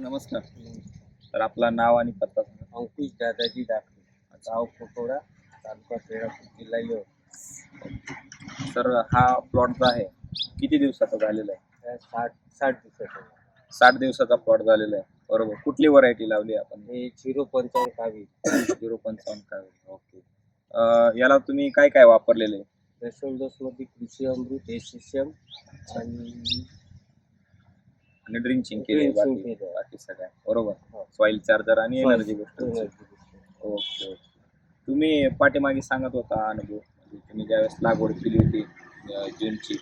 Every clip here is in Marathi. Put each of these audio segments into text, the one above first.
नमस्कार. तर आपलं नाव आणि पत्ता सांगा. अंकुश दादाजी दाखले. गाव कोटोडा तालुका श्रीरामपूर जिल्हा यवतमाळ सर हा प्लॉट जो आहे किती दिवसाचा झालेला आहे? साठ साठ दिवसाचं. साठ दिवसाचा प्लॉट झालेला आहे. बरोबर. कुठली व्हरायटी लावली आपण? हे झिरो पंचावन्न कावी. झिरो पंचावन्न काय ओके. याला तुम्ही काय काय वापरलेले मध्ये कृषी अमृत एसीएम आणि आणि ड्रिंचिंग केले बाकी केलंय. बाकी सगळ्या. बरोबर? हो. सॉइल चार्जर आणि एनर्जी गोष्ट ओके तुम्ही पाठीमागे सांगत होता अनुभव. म्हणजे तुम्ही ज्यावेळेस लागवड केली होती अं, जूनची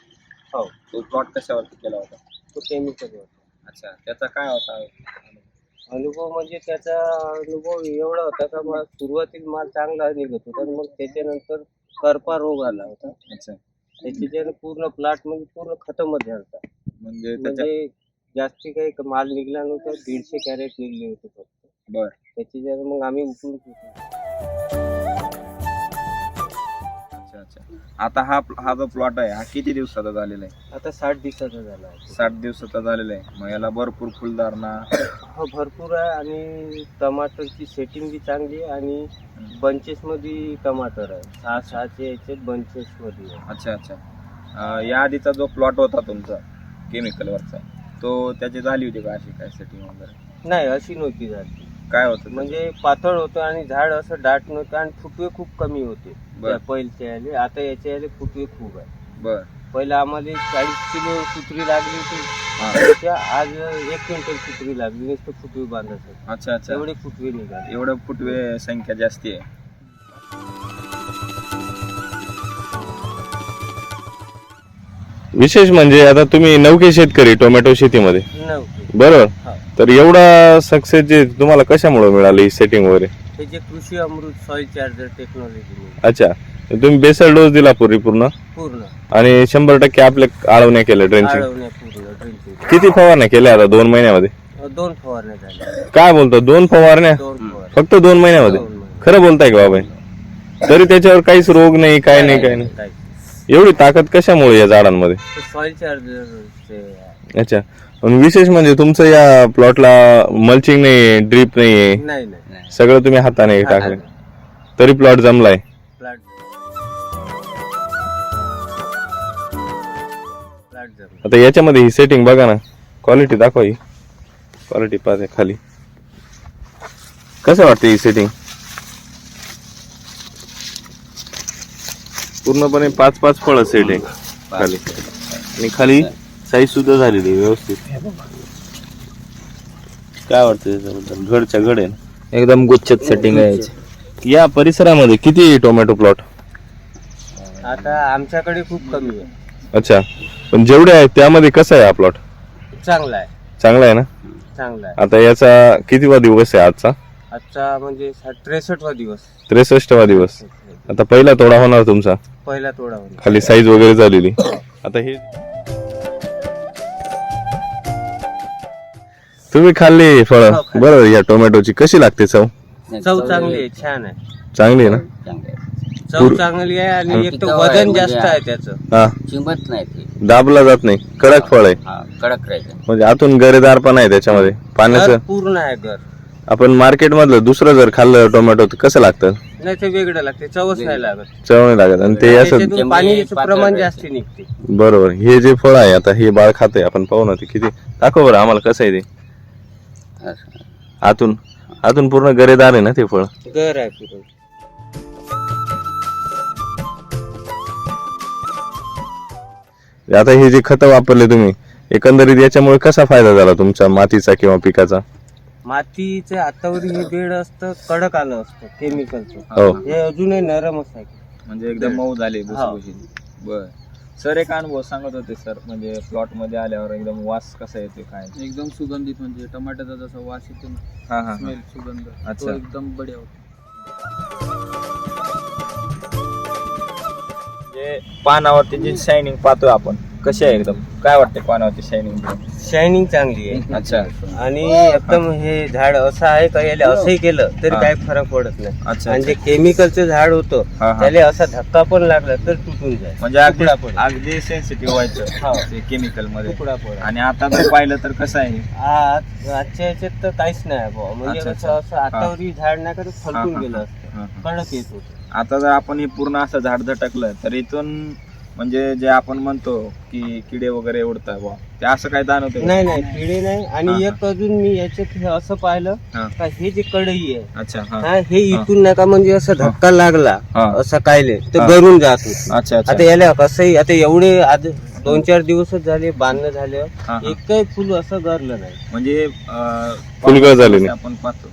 हो. तो प्लॉट कशावरती केला होता? तो केमिकल होता अच्छा त्याचा काय होता? अनुभव? अनुभव म्हणजे त्याचा अनुभव एवढा होता का मग सुरुवातीला माल चांगला निघत होता आणि मग त्याच्यानंतर करपा रोग आला होता. अच्छा. त्याच्याने पूर्ण प्लॉट म्हणजे पूर्ण खतमच झाला होता. म्हणजे त्याच्या म्हणजे जास्ती काही माल निघला नव्हता दीडशे कॅरेट निघले होते फक्त. बर. त्याची जर मग आम्ही उकळून घेतली. अच्छा अच्छा. आता हा हा जो प्लॉट आहे हा किती दिवसाचा झालेला आहे? आता साठ दिवसाचा झाला आहे. साठ दिवसाचा झालेला आहे. मग याला भरपूर फुलधारणा हो भरपूर आहे आणि टमाटरची सेटिंग बी चांगली आहे आणि bunches मध्ये टमाटर आहे. सहा सहाचे याचे bunches मध्ये आहे. अच्छा अच्छा. अं, या आधीचा जो प्लॉट होता तुमचा केमिकलवरचा तो त्याची झाली होती का अशी काय सेटिंग वगैरे? नाही अशी नव्हती झाली. काय होतं म्हणजे पातळ होतं आणि झाड असं दाट नव्हतं आणि फुटवे खूप कमी होते. बर. त्या पहिलच्या याले आता याच्या याले फुटवे खूप आहे बर. पहिलं आम्हाला चाळीस किलो सुत्री लागली होती. हा. आज एक क्विंटल सुत्री लागली नुसतं फुटवे बांधत होते. अच्छा अच्छा. एवढे फुटवे निघाले. एवढं फुटवे संख्या जास्ती आहे. विशेष म्हणजे आता तुम्ही नौके शेतकरी टोमॅटो शेतीमध्ये. बरोबर? हा. तर एवढा सक्सेस जे तुम्हाला कशामुळे मिळाली ही सेटिंग वगैरे? हे जे कृषी अमृत सॉइल चार्जर टेक्नॉलॉजी अच्छा. तुम्ही बेसल डोस दिला पूर्वी पूर्ण? पूर्ण. आणि शंभर टक्के आपल्या आळवण्या केल्या ड्रेनचिंग आळवण्या पूर्ण ड्रिंकिंग किती फवारण्या केल्या आता दोन महिन्यामध्ये? दोन फवारण्या झाल्या. काय बोलतो? दोन फवारण्या? दोन फवारण्या. फक्त दोन महिन्यामध्ये? दोन महिने. खरं बोलताय का बाबा तरी त्याच्यावर काहीच रोग नाही काय नाही काय नाही. एवढी ताकद कशामुळे या झाडांमध्ये? सॉइल अच्छा. आणि विशेष म्हणजे तुमचं या प्लॉटला मल्चिंग नाही ड्रीप नाही नाही नाही. सगळं तुम्ही हाताने टाकले. तरी प्लॉट जमलाय. प्लाट प्लाट जर आता याच्यामध्ये ही सेटिंग बघा ना. क्वालिटी दाखवा ही. क्वालिटी पाहते खाली. कसं वाटते ही सेटिंग पूर्णपणे पाच पाच फळ सेट आहे खाली. आणि खाली साईज सुद्धा झालेली आहे व्यवस्थित. काय वाटतं त्याच्याबद्दल? घडच्या घड आहे ना. एकदम गुच्छत सेटिंग आहे. या परिसरामध्ये किती टोमॅटो प्लॉट आता आमच्याकडे खूप कमी आहे. अच्छा. पण जेवढे आहेत त्यामध्ये कसं आहे हा प्लॉट चांगला आहे. चांगला आहे ना? चांगला आहे. आता याचा कितीवा दिवस आहे आजचा? आजचा म्हणजे त्रेसष्टवा दिवस. त्रेसष्टवा दिवस. आता पहिला तोडा होणार तुमचा. पहिला तोडा होता खाली साईज वगैरे झालेली. आता हे तुम्ही खाल्ली फळ? हो, खाल्ली. बरोबर या टोमॅटोची कशी लागते चव? चव चांगली आहे छान आहे. चांगली आहे ना? चव पूर- चांगली आहे आणि एक तर वजन जास्त आहे त्याचं. हा. चिंबत नाही ते. दाबला जात नाही. कडक फळ आहे. हा कडक राहायचं म्हणजे आतून गरेदार पण आहे त्याच्यामध्ये. घर पाण्याचं पूर्ण आहे घर. आपण मार्केट मधलं दुसरं जर खाल्लं टोमॅटो तर कसं लागतं? नाही ते वेगळं लागते. चवच नाही लागत. चव नाही लागत. आणि ते असं त्याच्यातून पाण्याचं प्रमाण. जास्त निघते. बरोबर. हे जे फळ आहे आता हे बाळ खाते आपण पाहू ना ते किती दाखव बरं आम्हाला कसं आहे ते. आतून आतून पूर्ण गरेदार आहे ना ते फळ? घर आहे आता हे जे खत वापरले तुम्ही एकंदरीत याच्यामुळे कसा फायदा झाला तुमच्या मातीचा किंवा पिकाचा? मातीचं आतावर हे बेड असतं कडक आलं असतं केमिकलचं हो. हे अजूनही नरमच आहे म्हणजे एकदम मऊ झाले भुसभुशीत. बर. सर एक अनुभव सांगत होते सर. म्हणजे प्लॉटमध्ये आल्यावर एकदम वास कसा येतो काय? एकदम सुगंधित म्हणजे टमाट्याचा जसा वास येतो ना हा हा हा. स्मेल सुगंध अच्छा. तो एकदम बढिया होतो. म्हणजे पानावरती जी शायनिंग पाहतोय आपण कशी आहे एकदम काय वाटते पानावरची शायनिंग शायनिंग चांगली आहे अच्छा आणि एकदम हे झाड असं आहे का याला असंही केलं तरी हा. काय फरक पडत नाही अच्छा आणि जे. केमिकलचं झाड होतं हा, हा. त्याला असा धक्का पण लागला तर तुटून जाईल म्हणजे अगदी तुकडा पडेल. अगदी सेन्सिटिव्ह व्हायचं हा. केमिकलमध्ये तुकडा पडेल आणि आता जर पाहिलं तर कसं आहे आज आजच्या याच्यात तर काहीच नाही बुवा. म्हणजे अच्छा, कसं अच्छा. असं हातावरी झाड नाही का ते हा, फलटून हा, गेलं हा. असतं हा, हा. कडक येत होतं आता जर आपण हे पूर्ण असं झाड झटकलं तर इथून म्हणजे जे आपण म्हणतो की किडे वगैरे उडतात बुवा ते असं काय जाणवतं का? नाही नाही किडे नाही आणि हा. एक अजून मी याच्यात हे असं पाहिलं हा. का हे जे कढई आहे अच्छा हा हा, हे इथून नका म्हणजे असं धक्का लागला हा. असं कायले तर. गरून जात होती अच्छा अच्छा आता याला कसंही आता एवढे आज दोन चार दिवसच झाले बांधणं झालं हा. एकही फुल असं गरलं नाही म्हणजे अं, फुलगळ झाली नाही. आपण पाहतो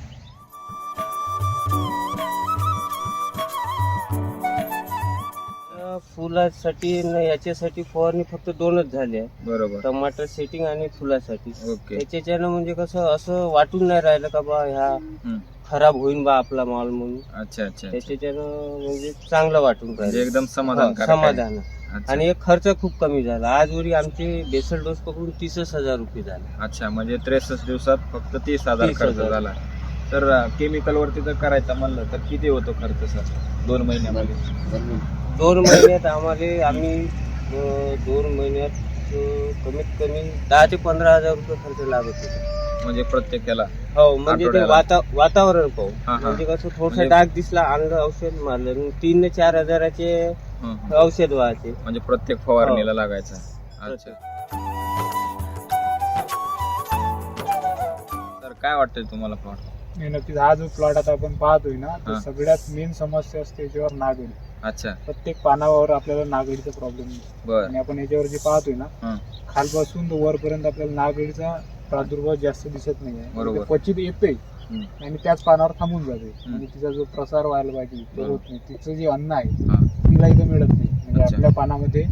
फुलासाठी न याच्यासाठी फवारणी फक्त दोनच झाली आहे. बरोबर. टमाटर सेटिंग आणि फुलासाठी. ओके. त्याच्याच्यानं म्हणजे कसं असं वाटून नाही राहिलं का बा ह्या हम्म. खराब होईन बा आपला माल म्हणून. अच्छा अच्छा अच्छा. त्याच्याच्यानं म्हणजे चांगलं वाटून म्हणजे राहिलं एकदम हा, समाधान. समाधान. आणि एक खर्च खूप कमी झाला. आजवरी आमचे बेसल डोस पकडून तीसच हजार रुपये झाले. अच्छा म्हणजे त्रेसष्ट दिवसात फक्त तीस हजार 30 खर्च. झाला. तर केमिकल वरती जर करायचा म्हणलं तर किती होतो खर्च सर? दोन महिन्यामध्ये? दोन महिन्यात आम्हाला आम्ही अं, दोन महिन्यात अं, कमीत कमी दहा ते पंधरा हजार रुपये खर्च लागत होता. म्हणजे प्रत्येकाला? हो म्हणजे ते आठवड्याला? वाता वातावरण पाहू. हा, हा. म्हणजे कसं थोडसा म्हणजे- डाग दिसला आणलं औषध मारलं तीन ते चार हजाराचे हं, हं. औषध व्हायचे म्हणजे प्रत्येक फवारणीला हो. लागायचा. अच्छा. तर काय वाटतंय तुम्हाला प्लॉट नाही नक्कीच हा जो प्लॉट आता आपण पाहतोय ना हा. तर सगळ्यात मेन समस्या असते याच्यावर नागडी अच्छा प्रत्येक पानावर आपल्याला नागडीचा प्रॉब्लेम बर आणि आपण याच्यावर जे पाहतोय ना हं. खालपासून तर वरपर्यंत आपल्याला नागडीचा प्रादुर्भाव जास्त दिसत नाही आहे बरोबर. ते क्वचित येते हं. आणि त्याच पानावर थांबून जाते हं. आणि तिचा जो प्रसार व्हायला पाहिजे तो बरोबर. होत नाही तिचं जे अन्न आहे हा. तिला इथं मिळत नाही म्हणजे अच्छा. आपल्या पानामध्ये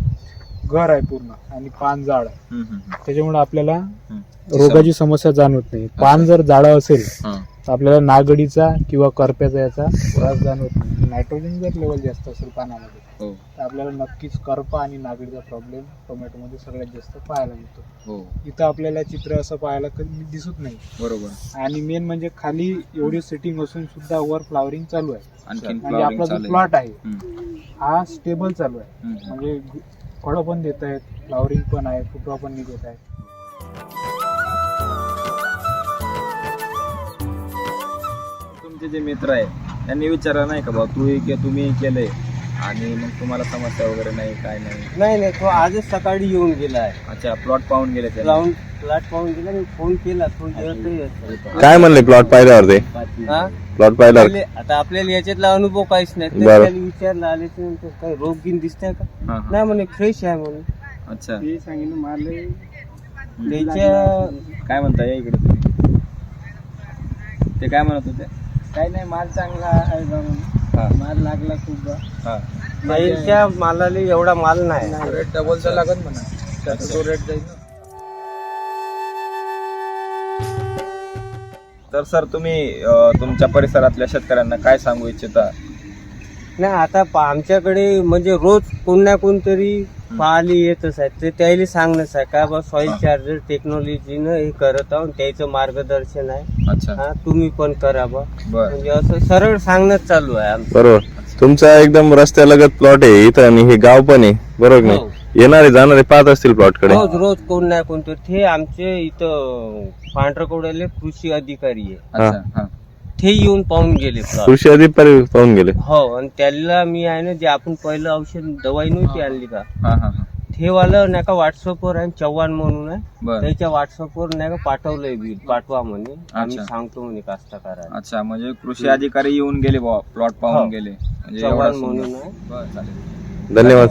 घर आहे पूर्ण आणि पान जाड आहे हं, हं, हं. त्याच्यामुळे आपल्याला हं. रोगाची समस्या जाणवत नाही पान जर जाडं असेल हं. तर आपल्याला नागडीचा किंवा करप्याचा याचा त्रास जाणवत नाही. नायट्रोजन जर लेवल जास्त असेल पानामध्ये हो. तर आपल्याला नक्कीच करपा आणि नागडीचा प्रॉब्लेम टोमॅटोमध्ये सगळ्यात जास्त पाहायला मिळतो. हो. इथं आपल्याला चित्र असं पाहायला कधी दिसत नाही. बरोबर. आणि मेन म्हणजे खाली एवढी सेटिंग असून सुद्धा वर फ्लावरिंग चालू आहे. आणखीन म्हणजे आपला जो चालू प्लॉट आहे हं, हा स्टेबल चालू आहे. म्हणजे फळं पण देत आहेत फ्लावरिंग पण आहे फुटवा पण निघत आहे तुमचे जे मित्र आहे त्यांनी विचारलं नाही का बा तू की तुम्ही केलंय आणि मग तुम्हाला समस्या वगैरे नाही काय नाही? नाही नाही तो आजच सकाळी येऊन गेला आहे. अच्छा प्लॉट पाहून गेले ते लावून प्लॉट पाहून गेला मी फोन केला तो जेवतही असेल. काय म्हणले प्लॉट पाहिल्यावर ते? हा? प्लॉट पाहिल्यावर? पहिले- आता आपल्याला याच्यातला अनुभव काहीच नाही. बरं. त्याला विचारलं आले तर काही रोग गिन दिसतंय का? हा, हा. नाही म्हणे फ्रेश आहे म्हणून अच्छा. सांगितलं मारले. त्याच्या काय म्हणता या इकडे तुम्ही? ते काय म्हणत होते? काही नाही माल चांगला आहे हा. माल लागला खूप हा. बाहेरच्या मालाला एवढा माल नाही. रेट डबलचा लागत म्हणा. त्याचा तो रेट जाईल ना. तर सर तुम्ही अं, तुमच्या परिसरातल्या शेतकऱ्यांना काय सांगू इच्छिता? नाही आता पा- आमच्याकडे म्हणजे रोज कोण ना कोणतरी पाहायला येतच आहे. ते त्याला सांगणंच आहे का बा सॉइल चार्जर टेक्नॉलॉजीनं हे करत आहोत त्याचं मार्गदर्शन आहे. अच्छा. हा तुम्ही पण करा बा. बर. म्हणजे असं सरळ सांगणंच चालू आहे आमचं. बरोबर. तुमचा एकदम रस्त्यालगत प्लॉट आहे इथं आणि हे गाव पण आहे. बरोबर की हो. नाही येणारे जाणारे पाहत असतील प्लॉटकडे. रोज रोज कोण नाही कोणतरी ते आमचे इथं पांढरकवड्याले कृषी अधिकारी आहे. अच्छा हा. ते येऊन पाहून गेले plot. कृषी अधिकारी पाहून गेले. हो आणि त्याला मी आहे ना जे आपण पहिलं औषध दवाई नव्हती आणली का? हा हा हा. ते वाला नाही का व्हॉट्सअपवर आहे चव्हाण म्हणून आहे. बर. त्याच्या व्हॉट्सअपवर नाही का पाठवलंय बिल पाठवा म्हणे. आम्ही अच्छा. सांगतो म्हणे कास्तकाराला. अच्छा म्हणजे कृषी अधिकारी येऊन गेले प्लॉट पाहून हो. गेले. म्हणजे चव्हाण म्हणून सुंदर. आहे. बर चालेल. धन्यवाद.